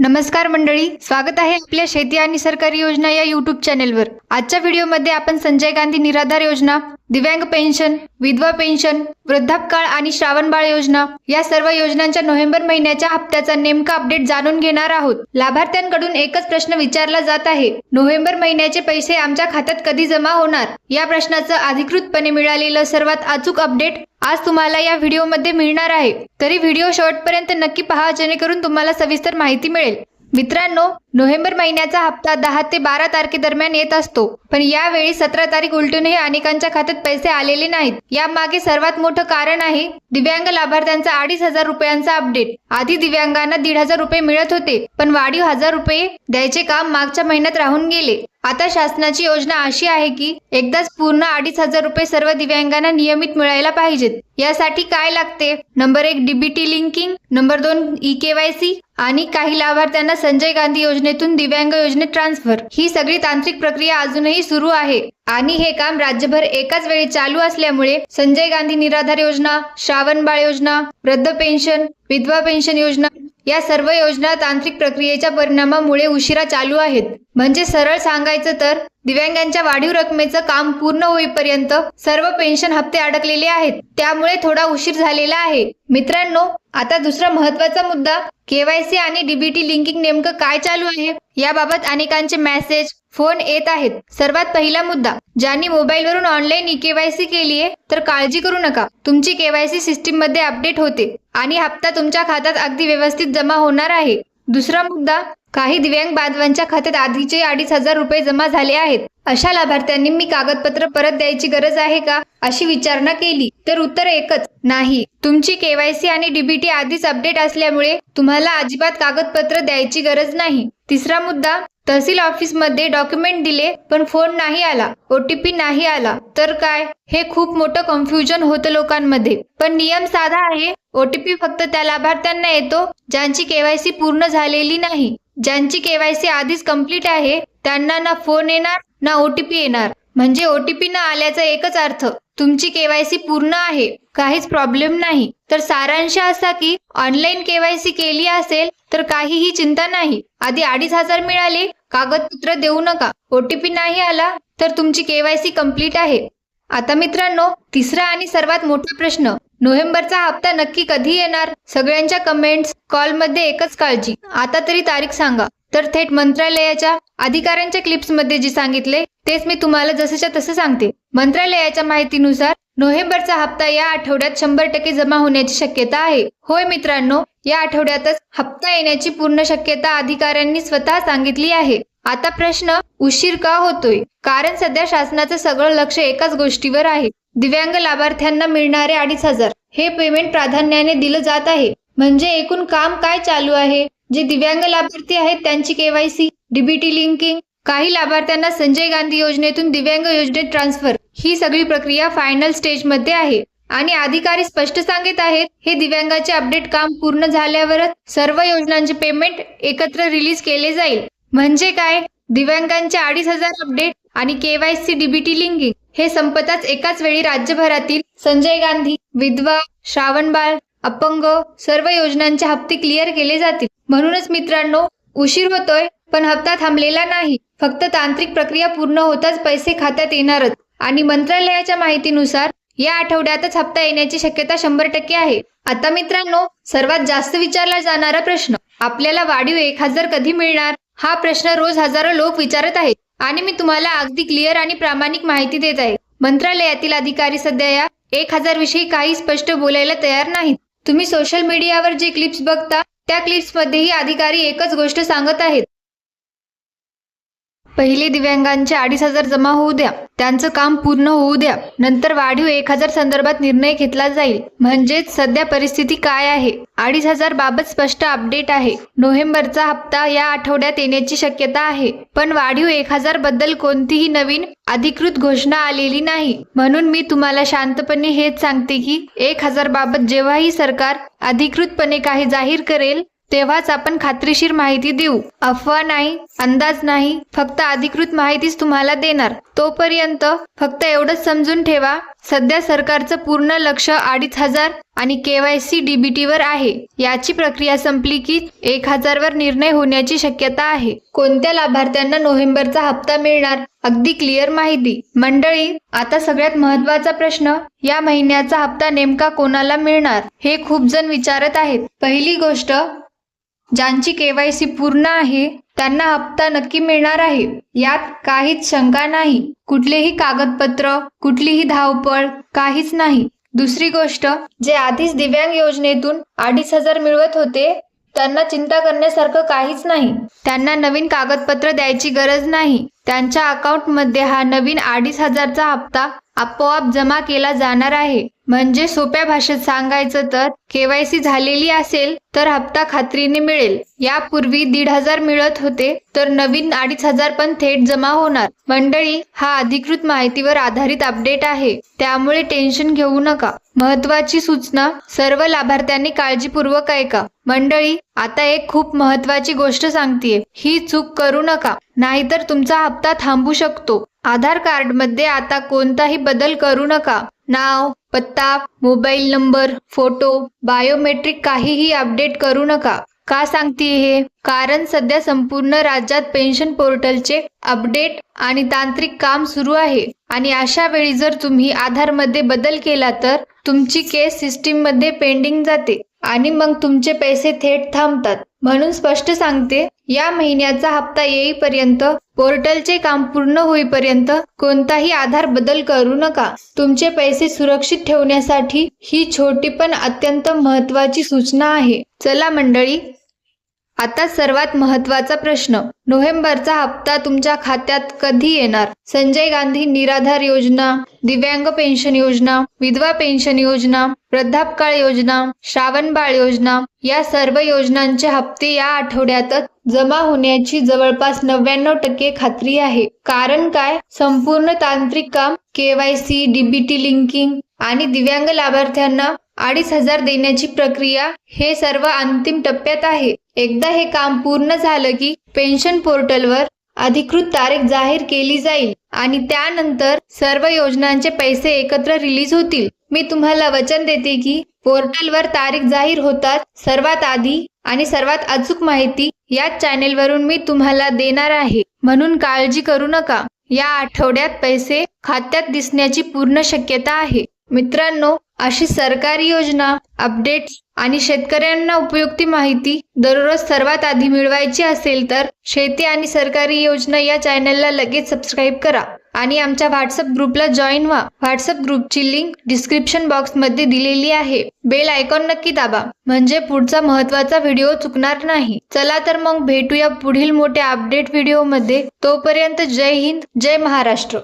नमस्कार मंडळी स्वागत आहे आपल्या शेती आणि सरकारी योजना या युट्यूब चॅनेलवर आजच्या व्हिडिओमध्ये आपण संजय गांधी निराधार योजना दिव्यांग पेन्शन विधवा पेन्शन वृद्धापकाळ आणि श्रावणबाळ योजना या सर्व योजनांच्या नोव्हेंबर महिन्याच्या हप्त्याचा नेमका अपडेट जाणून घेणार आहोत. लाभार्थ्यांकडून एकच प्रश्न विचारला जात आहे. नोव्हेंबर महिन्याचे पैसे आमच्या खात्यात कधी जमा होणार? या प्रश्नाचं अधिकृतपणे मिळालेलं सर्वात अचूक अपडेट आज तुम्हाला या व्हिडिओमध्ये मिळणार आहे. तरी व्हिडिओ शेवटपर्यंत नक्की पहा जेणेकरून तुम्हाला सविस्तर माहिती मिळेल. मित्रांनो नोव्हेंबर महिन्याचा हप्ता दहा ते बारा तारखेदरम्यान येत असतो पण यावेळी सतरा तारीख उलटूनही अनेकांच्या खात्यात पैसे आलेले नाहीत. यामागे सर्वात मोठं कारण आहे दिव्यांग लाभार्थ्यांचा अडीच हजार रुपयांचा अपडेट. आधी दिव्यांगांना दीड हजार रुपये मिळत होते पण वाढीव हजार रुपये द्यायचे काम मागच्या महिन्यात राहून गेले. आता शासनाची योजना अशी आहे की एकदाच पूर्ण अडीच हजार रुपये सर्व दिव्यांगांना नियमित मिळायला पाहिजेत. यासाठी काय लागते? नंबर एक डीबीटी लिंकिंग. नंबर दोन ई केवायसी आणि काही लाभार्थ्यांना संजय गांधी योजनेतून दिव्यांग योजनेत ट्रान्सफर ही सगळी तांत्रिक प्रक्रिया अजूनही सुरू आहे. आणि हे काम राज्यभर एकाच वेळी चालू असल्यामुळे संजय गांधी निराधार योजना श्रावणबाळ योजना वृद्ध पेन्शन विधवा पेन्शन योजना या सर्व योजना तांत्रिक प्रक्रियेच्या परिणामामुळे उशिरा चालू आहेत. म्हणजे सरळ सांगायचं तर दिव्यांगांच्या वाढीव रकमेचं काम पूर्ण होईपर्यंत सर्व पेन्शन हप्ते अडकलेले आहेत. त्यामुळे थोडा उशीर झालेला आहे. मित्रांनो आता दुसरा महत्त्वाचा मुद्दा केवायसी आणि डीबीटी लिंकिंग नेमकं काय चालू आहे याबाबत अनेकांचे मेसेज फोन येत आहेत. सर्वात पहिला मुद्दा ज्यांनी मोबाईलवरून ऑनलाईन ई केवायसी केली आहे तर काळजी करू नका. तुमची केवायसी सिस्टीममध्ये अपडेट होते आणि हप्ता तुमच्या खात्यात अगदी व्यवस्थित जमा होणार आहे. दुसरा मुद्दा काही दिव्यांग बांधवांच्या खात्यात आधीचे अडीच हजार रुपये जमा झाले आहेत. अशा लाभार्थ्यांनी मी कागदपत्र परत द्यायची गरज आहे का? अशी विचारणा केली तर उत्तर एकच नाही. तुमची केवायसी आणि डीबीटी आधीच अपडेट असल्यामुळे तुम्हाला अजिबात कागदपत्र द्यायची गरज नाही. तिसरा मुद्दा तहसील ऑफिसमध्ये डॉक्युमेंट दिले पण फोन नाही आला ओटीपी नाही आला. तर काय? हे खूप मोठं कन्फ्युजन होतं लोकांमध्ये. पण नियम साधा आहे ओटीपी फक्त त्या लाभार्थ्यांना येतो ज्यांची केवायसी पूर्ण झालेली नाही. ज्यांची केवायसी आधीच कंप्लीट आहे त्यांना ना फोन येणार ना ओटीपी येणार. म्हणजे ओटीपी न आल्याचा एकच अर्थ तुमची केवायसी पूर्ण आहे काहीच प्रॉब्लेम नाही. तर सारांश असा की ऑनलाईन केवायसी केली असेल तर काहीही चिंता नाही. आधी अडीच हजार मिळाले कागदपत्र देऊ नका. ओटीपी नाही आला तर तुमची केवायसी कंप्लीट आहे. आता मित्रांनो तिसरा आणि सर्वात मोठा प्रश्न नोव्हेंबरचा हप्ता नक्की कधी येणार? सगळ्यांच्या कमेंट्स कॉलमध्ये एकच काळजी. आता तरी तारीख सांगा. तर थेट मंत्रालयाच्या अधिकाऱ्यांच्या क्लिप्समध्ये जे सांगितले तेच मी तुम्हाला जसंच्या तसं सांगते. मंत्रालयाच्या माहितीनुसार नोव्हेंबरचा हप्ता या आठवड्यात शंभर टक्के जमा होण्याची शक्यता आहे. होय मित्रांनो या आठवड्यातच हप्ता येण्याची पूर्ण शक्यता अधिकाऱ्यांनी स्वतः सांगितली आहे. आता प्रश्न उशीर का होतोय? कारण सध्या शासनाचं सगळं लक्ष एकाच गोष्टीवर आहे. दिव्यांग लाभार्थ्यांना मिळणारे अडीच हजार. हे पेमेंट प्राधान्याने दिलं जात आहे. म्हणजे एकूण काम काय चालू आहे? जे दिव्यांग लाभार्थी आहेत त्यांची केवायसी डीबीटी लिंकिंग काही लाभार्थ्यांना संजय गांधी योजनेतून दिव्यांग योजनेत ट्रान्सफर ही सगळी प्रक्रिया फायनल स्टेजमध्ये आहे. आणि अधिकारी स्पष्ट सांगत आहेत हे दिव्यांगाचे अपडेट काम पूर्ण झाल्यावरच सर्व योजनांचे पेमेंट एकत्र रिलीज केले जाईल. म्हणजे काय? दिव्यांगांचे अडीच हजार अपडेट आणि केवायसी डीबीटी लिंकिंग हे संपताच एकाच वेळी राज्यभरातील संजय गांधी विधवा श्रावणबाळ अपंग सर्व योजनांचे हप्ते क्लिअर केले जातील. म्हणूनच मित्रांनो उशीर होतोय पण हप्ता थांबलेला नाही. फक्त तांत्रिक प्रक्रिया पूर्ण होताच पैसे खात्यात येणारच. आणि मंत्रालयाच्या माहितीनुसार या आठवड्यातच हप्ता येण्याची शक्यता शंभर टक्के आहे. आता मित्रांनो सर्वात जास्त विचारला जाणारा प्रश्न आपल्याला वाढीव एक हजार कधी मिळणार? हा प्रश्न रोज हजारो लोक विचारत आहेत. आणि मी तुम्हाला अगदी क्लिअर आणि प्रामाणिक माहिती देत आहे. मंत्रालयातील अधिकारी सध्या या एक हजार विषयी काही स्पष्ट बोलायला तयार नाहीत. तुम्ही सोशल मीडियावर जे क्लिप्स बघता त्या क्लिप्स मध्येही अधिकारी एकच गोष्ट सांगत आहेत. पहिले दिव्यांगांचे अडीच हजार जमा होऊ द्या. त्यांचं काम पूर्ण होऊ द्या. नंतर वाढीव एक हजार संदर्भात निर्णय घेतला जाईल. म्हणजेच सध्या परिस्थिती काय आहे? अडीच हजार बाबत स्पष्ट अपडेट आहे. नोव्हेंबरचा हप्ता या आठवड्यात येण्याची शक्यता आहे. पण वाढीव एक हजारबद्दल कोणतीही नवीन अधिकृत घोषणा आलेली नाही. म्हणून मी तुम्हाला शांतपणे हेच सांगते की एक हजार बाबत जेव्हाही सरकार अधिकृतपणे काही जाहीर करेल तेव्हाच आपण खात्रीशीर माहिती देऊ. अफवा नाही अंदाज नाही फक्त अधिकृत माहितीच तुम्हाला देणार. तोपर्यंत फक्त एवढंच समजून ठेवा सध्या सरकारचं पूर्ण लक्ष अडीच हजार आणि केवायसी डीबीटी वर आहे. याची प्रक्रिया संपली की एक हजार वर निर्णय होण्याची शक्यता आहे. कोणत्या लाभार्थ्यांना नोव्हेंबरचा हप्ता मिळणार? अगदी क्लिअर माहिती. मंडळी आता सगळ्यात महत्त्वाचा प्रश्न या महिन्याचा हप्ता नेमका कोणाला मिळणार? हे खूप जण विचारत आहेत. पहिली गोष्ट ज्यांची केवायसी पूर्ण आहे त्यांना हप्ता नक्की मिळणार आहे. यात काहीच शंका नाही. कुठलेही कागदपत्र कुठलीही धावपळ काहीच नाही. दुसरी गोष्ट जे आधीच दिव्यांग योजनेतून अडीच हजार मिळवत होते त्यांना चिंता करण्यासारखं काहीच नाही. त्यांना नवीन कागदपत्र द्यायची गरज नाही. त्यांच्या अकाउंटमध्ये हा नवीन अडीच हजारचा हप्ता आपोआप जमा केला जाणार आहे. म्हणजे सोप्या भाषेत सांगायचं तर केवायसी झालेली असेल तर हप्ता खात्रीने मिळेल. यापूर्वी दीड हजार मिळत होते तर नवीन अडीच हजार पण थेट जमा होणार. मंडळी हा अधिकृत माहितीवर आधारित अपडेट आहे. त्यामुळे टेन्शन घेऊ नका. महत्वाची सूचना सर्व लाभार्थ्यांनी काळजीपूर्वक ऐका. मंडळी आता एक खूप महत्वाची गोष्ट सांगतेय. ही चूक करू नका. नाहीतर तुमचा हप्ता थांबू शकतो. आधार कार्डमध्ये आता कोणताही बदल करू नका. नाव पत्ता मोबाईल नंबर फोटो बायोमेट्रिक काहीही अपडेट करू नका. का सांगते हे? कारण सध्या संपूर्ण राज्यात पेन्शन पोर्टलचे अपडेट आणि तांत्रिक काम सुरू आहे. आणि अशा वेळी जर तुम्ही आधारमध्ये बदल केला तर तुमची केस सिस्टीममध्ये पेंडिंग जाते आणि मग तुमचे पैसे थेट थांबतात. म्हणून स्पष्ट सांगते या महिन्याचा हप्ता येईपर्यंत पोर्टलचे काम पूर्ण होईपर्यंत कोणताही आधार बदल करू नका. तुमचे पैसे सुरक्षित ठेवण्यासाठी ही छोटी पण अत्यंत महत्वाची सूचना आहे. चला मंडळी आता सर्वात महत्त्वाचा प्रश्न. नोव्हेंबरचा हप्ता तुमच्या खात्यात कधी येणार? संजय गांधी निराधार योजना दिव्यांग पेन्शन योजना विधवा पेन्शन योजना वृद्धापकाळ योजना श्रावणबाळ योजना या सर्व योजनांचे हप्ते या आठवड्यातच जमा होण्याची जवळपास नव्याण्णव टक्के खात्री आहे. कारण काय? संपूर्ण तांत्रिक काम केवायसी डीबीटी लिंकिंग आणि दिव्यांग लाभार्थ्यांना अडीच हजार देण्याची प्रक्रिया हे सर्व अंतिम टप्प्यात आहे. एकदा हे काम पूर्ण झालं की पेन्शन पोर्टलवर अधिकृत तारीख जाहीर केली जाईल आणि त्यानंतर सर्व योजनांचे पैसे एकत्र रिलीज होतील. मी तुम्हाला वचन देते की पोर्टलवर तारीख जाहीर होतात सर्वात आधी आणि सर्वात अचूक माहिती याच चॅनेलवरून मी तुम्हाला देणार आहे. म्हणून काळजी करू नका. या आठवड्यात पैसे खात्यात दिसण्याची पूर्ण शक्यता आहे. मित्रांनो अशी सरकारी योजना अपडेट्स आणि शेतकऱ्यांना उपयुक्ती माहिती दररोज सर्वात आधी मिळवायची असेल तर शेती आणि सरकारी योजना या चॅनलला लगेच सबस्क्राईब करा आणि आमच्या व्हॉट्सअप ग्रुपला जॉईन व्हा. व्हॉट्सअप ग्रुपची लिंक डिस्क्रिप्शन बॉक्समध्ये दिलेली आहे. बेल आयकॉन नक्की दाबा. म्हणजे पुढचा महत्त्वाचा व्हिडिओ चुकणार नाही. चला तर मग भेटूया पुढील मोठ्या अपडेट व्हिडिओमध्ये तोपर्यंत जय हिंद जय महाराष्ट्र.